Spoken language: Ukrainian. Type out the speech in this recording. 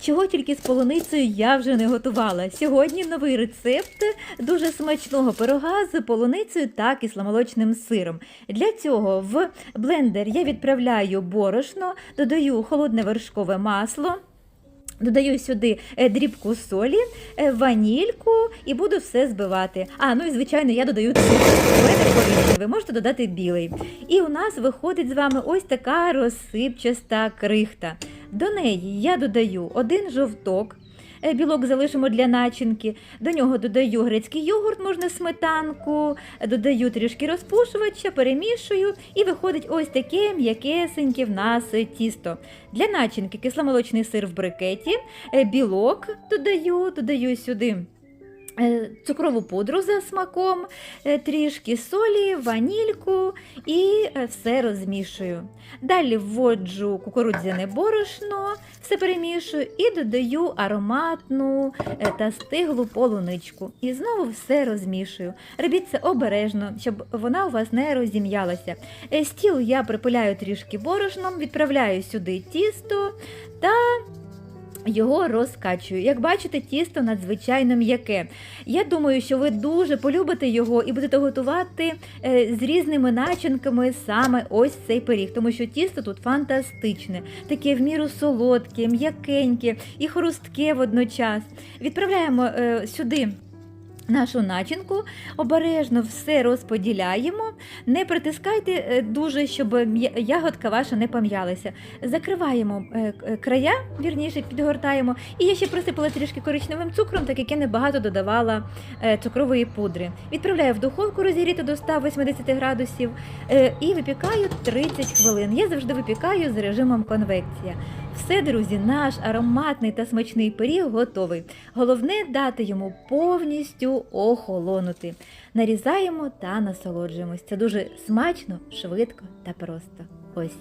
Чого тільки з полуницею я вже не готувала. Сьогодні новий рецепт дуже смачного пирога з полуницею та кисломолочним сиром. Для цього в блендер я відправляю борошно, додаю холодне вершкове масло. Додаю сюди е, дрібку солі, е, ванільку і буду все збивати. А, ну і звичайно, я додаю цукор. Коричневий, можете додати білий. І у нас виходить з вами ось така розсипчаста крихта. До неї я додаю один жовток. е, Білок залишимо для начинки. До нього додаю грецький йогурт, можна сметанку, додаю трішки розпушувача, перемішую і виходить ось таке м'якесеньке в нас тісто. Для начинки кисломолочний сир в брикеті, е, білок додаю, додаю сюди. Е, Цукрову пудру за смаком, е, трішки солі, ванільку і е, все розмішую. Далі вводжу кукурудзяне борошно, все перемішую і додаю ароматну та стиглу полуничку. І знову все розмішую. Робіть це обережно, щоб вона у вас не розім'ялася. Стіл я припиляю трішки борошном, відправляю сюди тісто та його розкачую. Як бачите, тісто надзвичайно м'яке. Я думаю, що ви дуже полюбите його і будете готувати е, з різними начинками саме ось цей пиріг, тому що тісто тут фантастичне, таке в міру солодке, м'якеньке і хрустке водночас. Відправляємо е, сюди. Нашу начинку обережно все розподіляємо. Не притискайте е, дуже, щоб ягодка ваша не пом'ялася. Закриваємо е, края, вірніше підгортаємо. І я ще присипала трішки коричневим цукром, так як я небагато додавала е, цукрової пудри. Відправляю в духовку розігріти до 180 градусів е, і випікаю 30 хвилин. Я завжди випікаю з режимом конвекція. Все, друзі, наш ароматний та смачний пиріг готовий. Головне дати йому повністю охолонути. Нарізаємо та насолоджуємось. Це дуже смачно, швидко та просто. Ось.